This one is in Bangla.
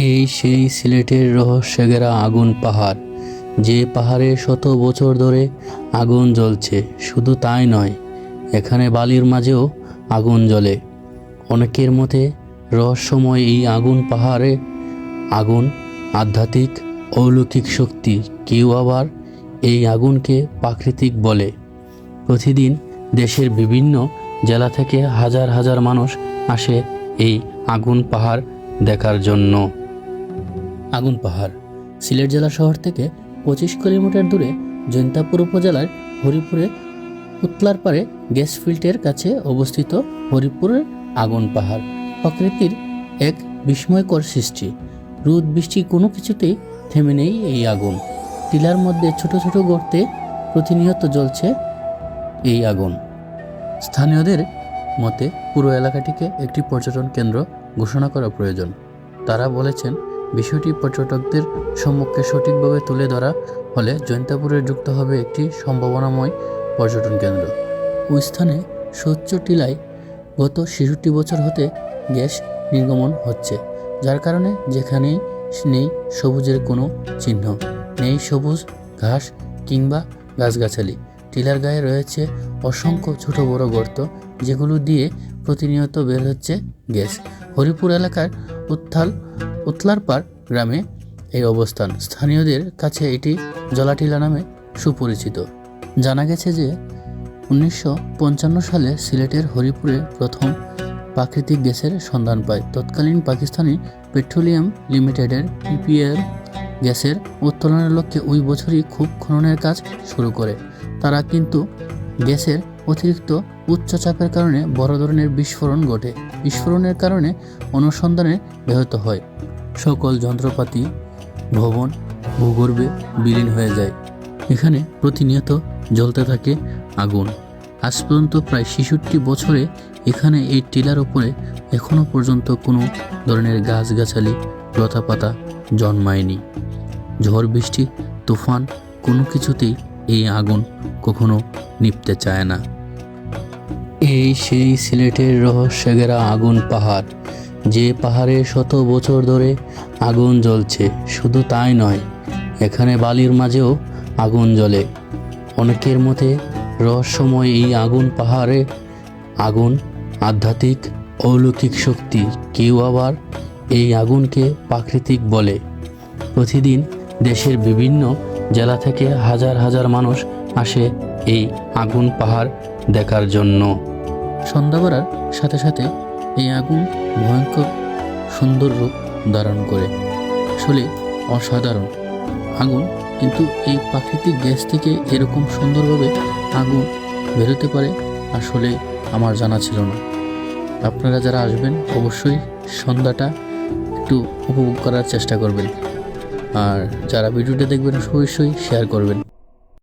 এই সেই সিলেটের রহস্যঘেরা আগুন পাহাড়, যে পাহাড়ে শত বছর ধরে আগুন জ্বলছে। শুধু তাই নয়, এখানে বালির মাঝেও আগুন জ্বলে। অনেকের মতে, রহস্যময় এই আগুন পাহাড়ে আগুন আধ্যাত্মিক, অলৌকিক শক্তি, কেউ আবার এই আগুনকে প্রাকৃতিক বলে। প্রতিদিন দেশের বিভিন্ন জেলা থেকে হাজার হাজার মানুষ আসে এই আগুন পাহাড় দেখার জন্য। আগুন পাহাড়। সিলেট জেলা শহর থেকে পঁচিশ কিলোমিটার দূরে জৈন্তাপুর উপজেলার হরিপুরে উতলার পারে গ্যাস ফিল্টের কাছে অবস্থিত হরিপুরের আগুন পাহাড়। প্রকৃতির এক বিস্ময়কর সৃষ্টি। রোদ, বৃষ্টি কোনো কিছুতেই থেমে নেই এই আগুন। টিলার মধ্যে ছোট ছোট গর্তে প্রতিনিয়ত জ্বলছে এই আগুন। স্থানীয়দের মতে পুরো এলাকাটিকে একটি পর্যটন কেন্দ্র ঘোষণা করা প্রয়োজন। তারা বলেছেন বিষয়টি পর্যটকদের সম্মুখে সঠিকভাবে তুলে ধরা হলে জৈন্তাপুরে যুক্ত হবে একটি সম্ভাবনাময় পর্যটন কেন্দ্র। ওই স্থানে স্বচ্ছ টিলায় গত ছেষট্টি বছর হতে গ্যাস নির্গমন হচ্ছে, যার কারণে যেখানেই নেই সবুজের কোনো চিহ্ন, নেই সবুজ ঘাস কিংবা গাছগাছালি। টিলার গায়ে রয়েছে অসংখ্য ছোট বড় গর্ত, যেগুলো দিয়ে প্রতিনিয়ত বের হচ্ছে গ্যাস। হরিপুর এলাকার উত্থাল উতলারপাড় গ্রামে এই অবস্থান। স্থানীয়দের কাছে এটি জলাটিলা নামে সুপরিচিত। জানা গেছে যে উনিশশো পঞ্চান্ন সালে সিলেটের হরিপুরে প্রথম প্রাকৃতিক গ্যাসের সন্ধান পায়। তৎকালীন পাকিস্তানি পেট্রোলিয়াম লিমিটেডের পিপিএল গ্যাসের উত্তোলনের লক্ষ্যে ওই বছরই খুব খননের কাজ শুরু করে। তারা কিন্তু গ্যাসের অতিরিক্ত উচ্চ চাপের কারণে বড় ধরনের বিস্ফোরণ ঘটে। বিস্ফোরণের কারণে অনুসন্ধানে ব্যাহত হয়। সকল যন্ত্রপাতি, ভবন ভূগর্ভে বিলীন হয়ে যায়। এখানে প্রতিনিয়ত জ্বলতে থাকে আগুন। আজ পর্যন্ত প্রায় ছেষট্টি বছরে এখানে এই টিলার উপরে এখনও পর্যন্ত কোনো ধরনের গাছগাছালি, লতাপাতা জন্মায়নি। ঝড়, বৃষ্টি, তুফান কোনো কিছুতেই এই আগুন কখনো নিভতে চায় না। এই সেই সিলেটের রহস্যঘেরা আগুন পাহাড়, যে পাহাড়ে শত বছর ধরে আগুন জ্বলছে, শুধু তাই নয়, এখানে বালির মাঝেও আগুন জ্বলে। অনেকের মতে রহস্যময় এই আগুন পাহাড়ে আগুন আধ্যাত্মিক, অলৌকিক শক্তি, কেউ আবার এই আগুনকে প্রাকৃতিক বলে। প্রতিদিন দেশের বিভিন্ন জেলা থেকে হাজার হাজার মানুষ আসে এই আগুন পাহাড় দেখার জন্য। সন্ধ্যা করার সাথে সাথে এই আগুন ভয়ঙ্কর সুন্দর রূপ ধারণ করে। আসলে অসাধারণ। আগুন কিন্তু এই প্রাকৃতিক গ্যাস থেকে এরকম সুন্দরভাবে আগুন বেরোতে পারে আসলে আমার জানা ছিল না। আপনারা যারা আসবেন, অবশ্যই সন্ধ্যাটা একটু উপভোগ করার চেষ্টা করবেন। আর যারা ভিডিওটা দেখবেন অবশ্যই শেয়ার করবেন।